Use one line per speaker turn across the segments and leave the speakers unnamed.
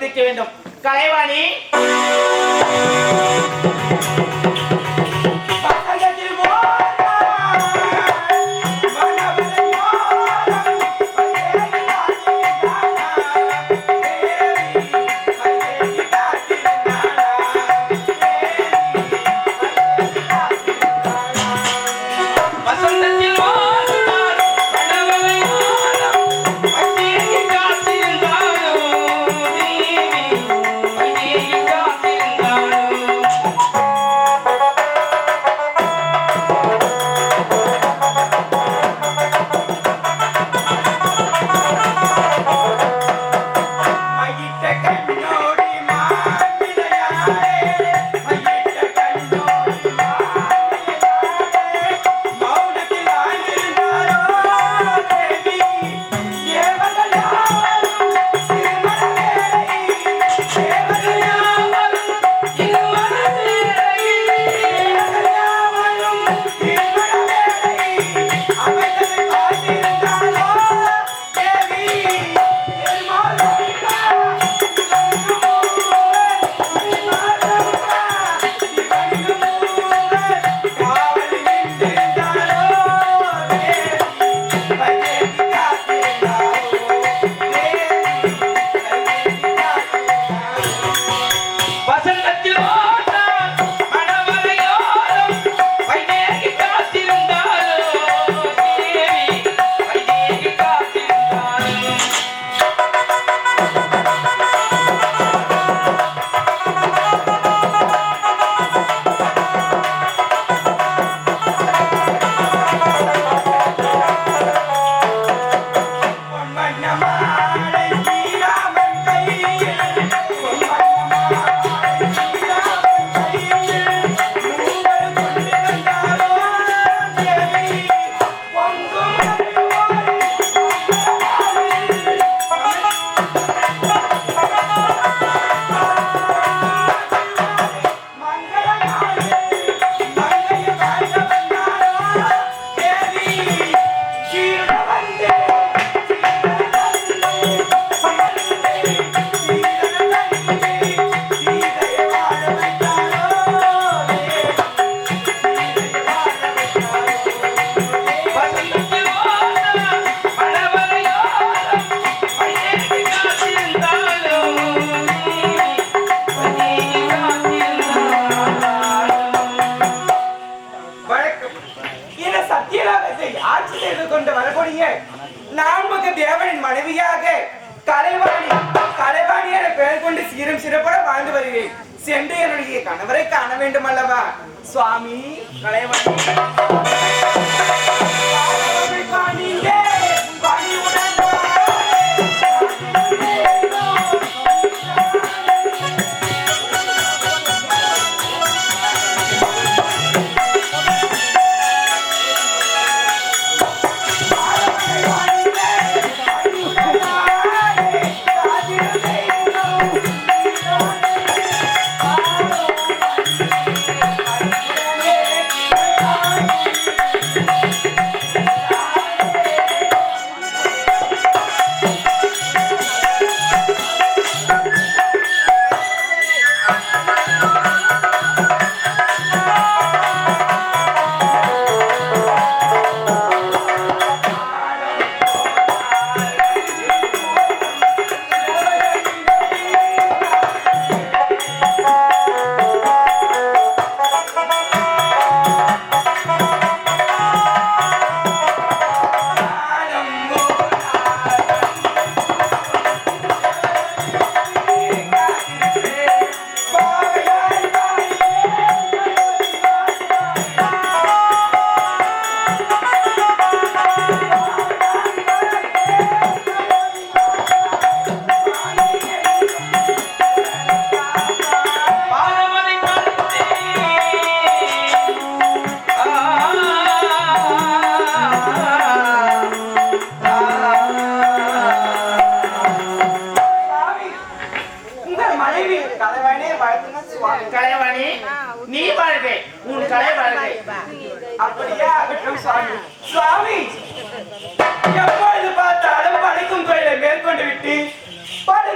சந்திக்க வேண்டும். கலைவாணி.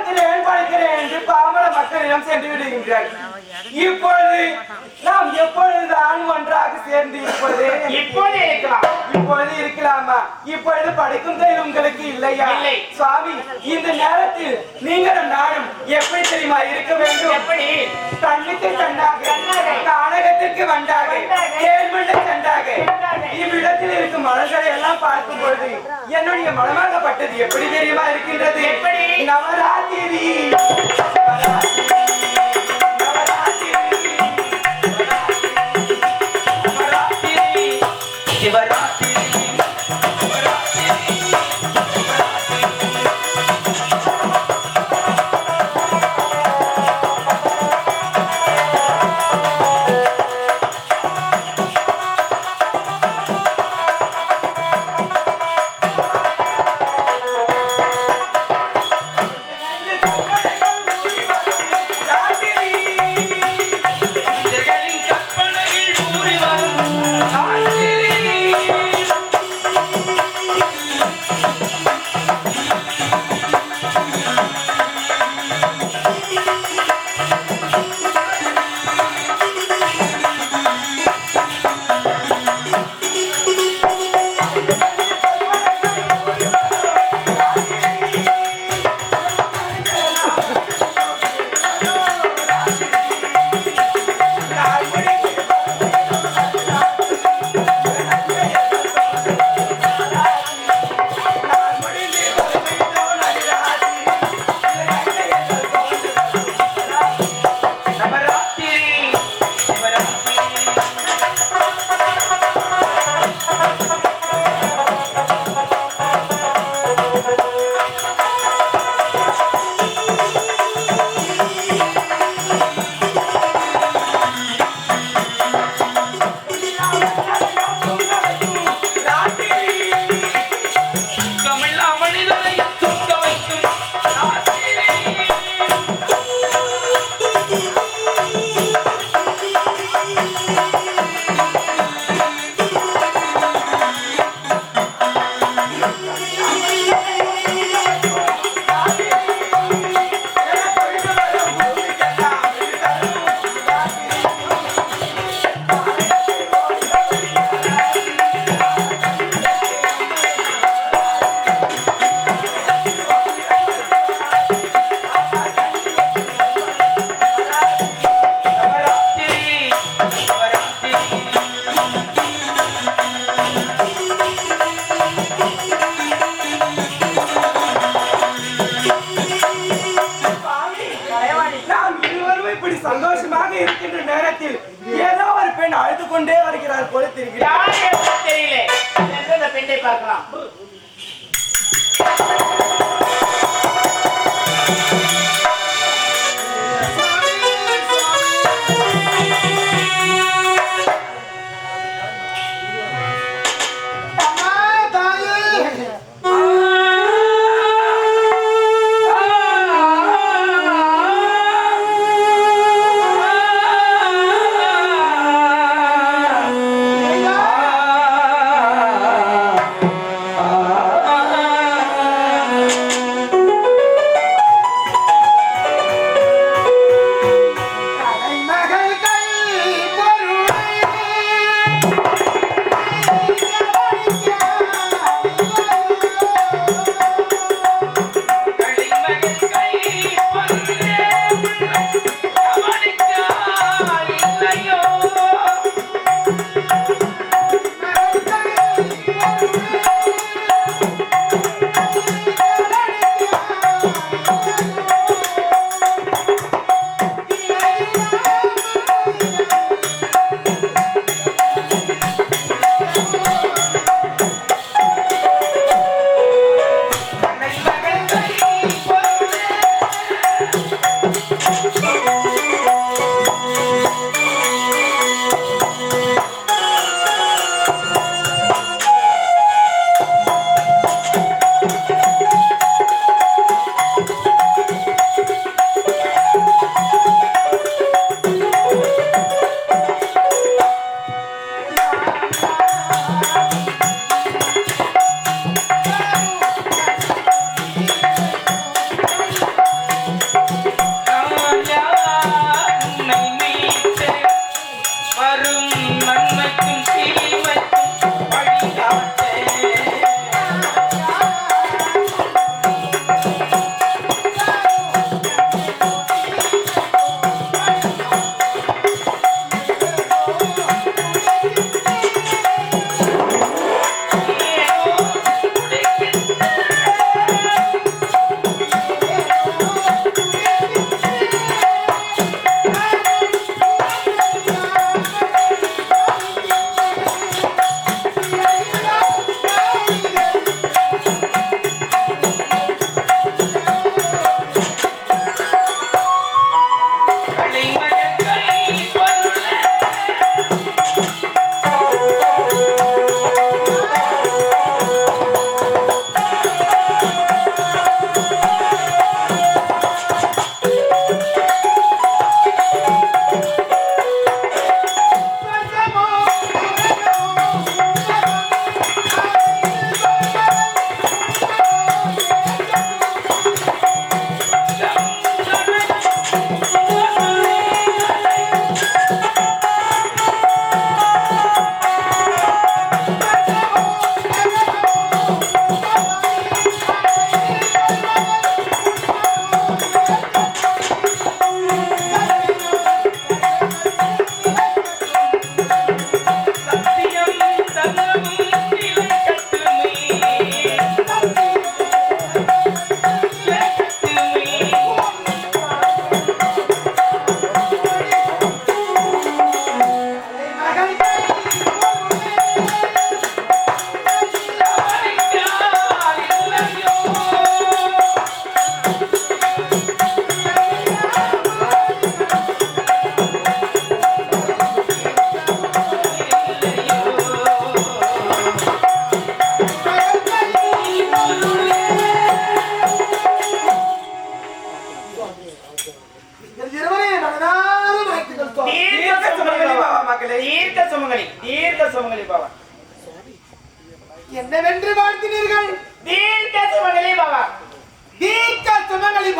படைக்கிறேன் படைக்கிறேன் என்று பாமர மக்களிடம் சென்று விடுகின்றார். இப்பொழுது நாம் எப்பொழுதுதான் ஒன்றாக சேர்ந்து இருப்பது
இப்போதே இருக்கலாம்.
இப்பொழுது இருக்கலாமா? இப்பொழுது படைக்கும் தொழில் உங்களுக்கு இல்லையா?
இல்லை.
சுவாமி இந்த நேரத்தில் நீங்களும் நானும் எப்படி தெரியுமா இருக்க வேண்டும்?
எப்படி?
கண்ணுக்கு கண்ணாக
கண்ணாக.
சென்றாக.
சென்றாக.
இவ்விடத்தில் இருக்கும் மலர்களை எல்லாம் பார்க்கும் பொழுது என்னுடைய மனமாகப்பட்டது எப்படி தெரியுமா இருக்கின்றது?
எப்படி?
நவராத்திரி. நவராத்திரி, கொண்டே போல
யார் என்று தெரியல. சென்று அந்த பெண்ணை பார்க்கலாம்.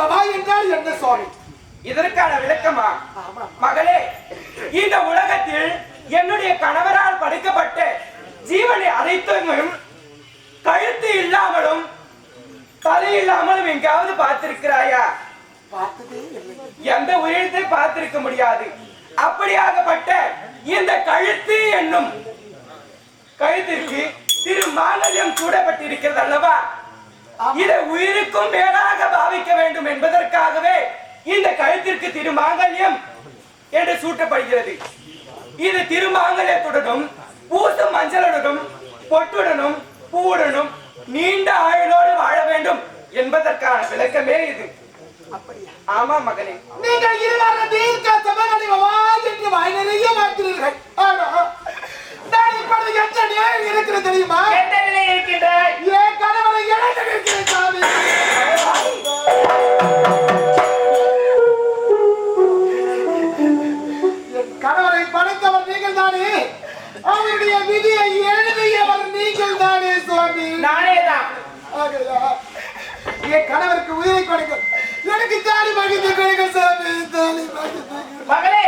பவா
என்றால் என்ன சுவாமி?
இதற்கான விளக்கமா? மகளே இந்த உலகத்தில் என்னுடைய கணவரால் படைக்கப்பட்ட ஜீவனை அனைத்தையும் கழுத்து இல்லாமலும் தலை இல்லாமலும் எங்காவது பார்த்திருக்கிறாயா? எந்த உயிரத்தை பார்த்திருக்க முடியாது. அப்படியாகப்பட்ட இந்த கழுத்து என்னும் கழுத்திற்கு திரு மாங்கல்யம் சூடப்பட்டிருக்கிறது அல்லவா? இதை உயிருக்கும் மேலாக பாவிக்க வேண்டும் என்பதற்காகவே இந்த கழுத்திற்கு திருமாங்கல்யம் என்று சூட்டப்படுகிறது. இது திருமாங்கல்யத்துடனும் பூசும் மஞ்சளுடனும் பொட்டுடனும் பூவுடனும் நீண்ட ஆயுளோடு வாழ வேண்டும் என்பதற்கான விளக்கமே இது.
அப்படியா?
ஆமா மகனே.
நீங்கள் இருவரும் தீர்க்க பவா என்று வாய் நிறைய வாழ்த்தினீர்கள் ஆனா நான் இப்பொழுது எந்த நிலையில் இருக்கிறது தெரியுமா?
எந்த நிலையில் இருக்கின்றாய்
என் கணவரை இழந்து நிற்கிறேன் சாமி. கணவரை படைத்தவர் நீங்கள் தானே அவருடைய விதியை எழுதியவர் நீங்கள் தானே சுவாமி
நானே தான்
என் கணவருக்கு உயிரை கொடுங்க எனக்கு தாலி மகிழ்ந்து கொடுங்க சாமி தாலி மகிழ்ந்து
மகளே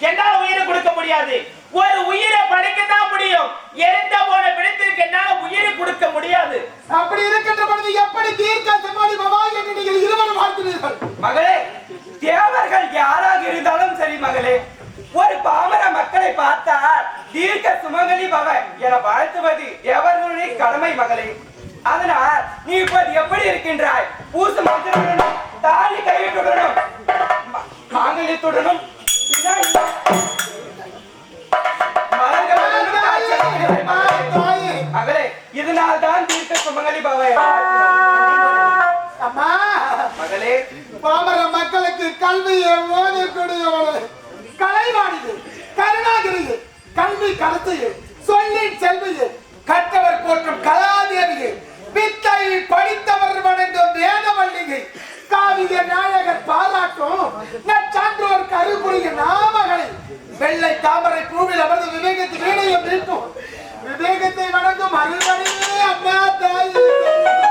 என்னால உயிரை கொடுக்க முடியாது. ஒரு உயிரை படைக்கத்தான் முடியும். எரிந்த போன பிடித்திருக்கு என்னால உயிரை கொடுக்க முடியாது.
அப்படி இருக்கின்ற பொழுது எப்படி தீர்க்க சமாளி பவா என்று நீங்கள் இருவரும் வாழ்த்தினீர்கள்
மகளே தேவர்கள் யாராக இருந்தாலும் சரி மகளே ஒரு பாமர மக்களை பார்த்தால் தீர்க்க சுமங்கலி பவ என வாழ்த்துவது தேவர்களுடைய கடமை மகளே. அதனால் நீ இப்போது எப்படி இருக்கின்றாய்? பூசு மஞ்சளுடனும் தாலி கையீட்டுடனும் மாங்கல்யத்துடனும்
பாமர மக்களுக்கு கல்வியை ஓதக்கூடியவள் கலைவாணிது கருணாகிரிது கல்வி கடத்தையே சொல்லி செல்வியே கற்றவர் போற்றும் கலாதேவியே வித்தை படித்தவர் வணங்கும் வேதவல்லிகை காவிய நாயகர் பாராட்டும் நற்சான்றோர் கருபுரிய நாமகளை வெள்ளை தாமரை பூவில் அமர்ந்து விவேகத்தை வீணையும் நிற்கும் விவேகத்தை வணங்கும் அருள்மணியே.
Amada!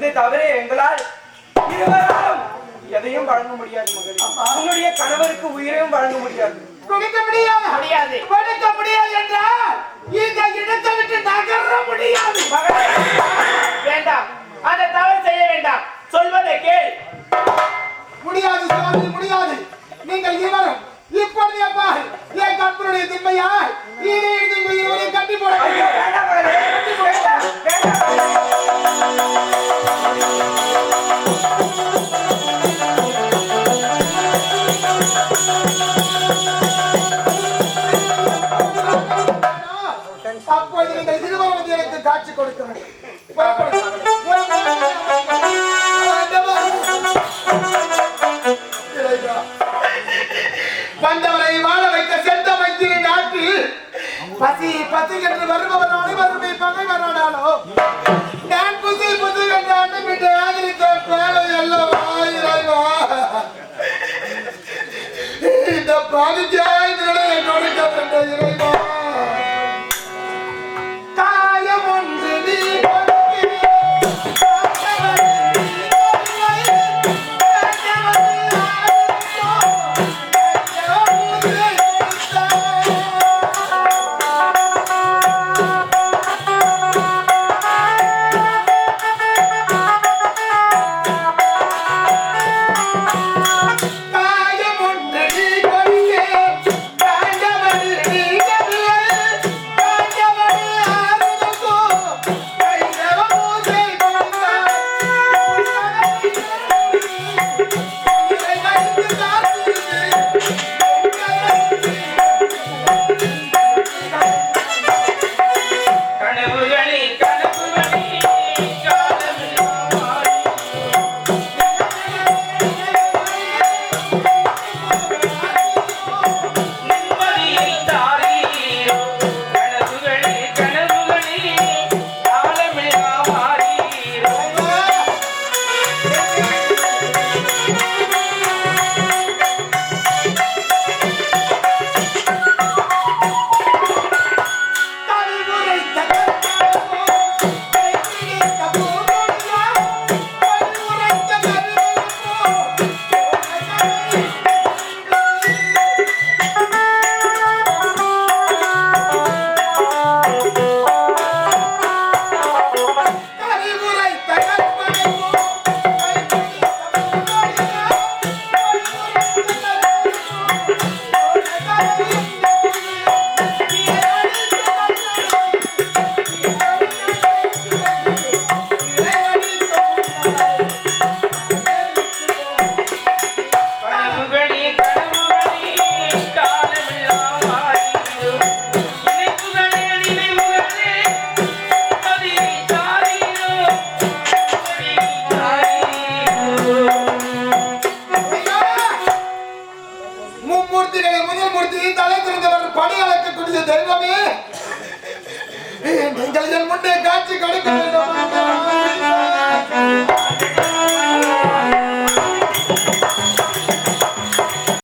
இதை
தவிர எங்களால் இருவராலும் எதையும் வழங்க முடியாது மகளே. உன்னுடைய கணவருக்கு உயிரையும் வழங்க முடியாது.
கொடுக்க முடியாது.
முடியாது.
கொடுக்க முடியாது என்றால் இந்த இடத்தை விட்டு நகர முடியாது.
வேண்டாம். அதை தவறு செய்ய வேண்டாம். சொல்வதை கேள்.
முடியாது சுவாமி முடியாது. நீங்கள் இருவரும் இப்பொழுது அப்பா என் கற்பனுடைய திண்மையால் இதை கட்டி போட இந்த